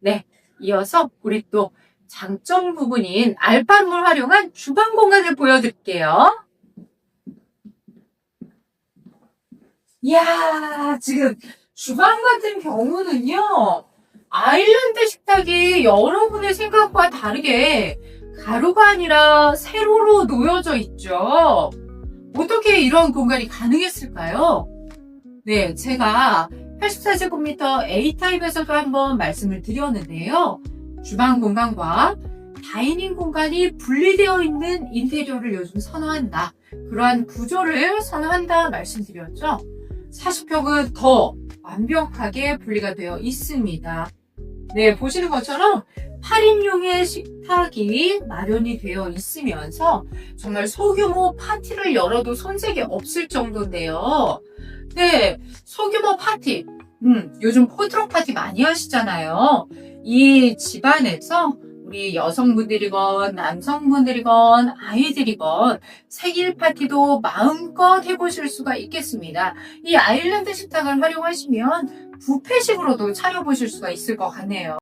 네, 이어서 우리 또 장점 부분인 알파룸을 활용한 주방 공간을 보여드릴게요. 이야, 지금 주방 같은 경우는요, 아일랜드 식탁이 여러분의 생각과 다르게 가로가 아니라 세로로 놓여져 있죠. 어떻게 이런 공간이 가능했을까요? 네, 제가 84제곱미터 A타입에서도 한번 말씀을 드렸는데요. 주방 공간과 다이닝 공간이 분리되어 있는 인테리어를 요즘 선호한다. 그러한 구조를 선호한다 말씀드렸죠. 40평은 더 완벽하게 분리가 되어 있습니다. 네, 보시는 것처럼 8인용의 식탁이 마련이 되어 있으면서 정말 소규모 파티를 열어도 손색이 없을 정도인데요. 네, 소규모 파티. 음, 요즘 포트럭 파티 많이 하시잖아요. 이 집안에서 우리 여성분들이건 남성분들이건 아이들이건 생일 파티도 마음껏 해보실 수가 있겠습니다. 이 아일랜드 식탁을 활용하시면 뷔페식으로도 차려보실 수가 있을 것 같네요.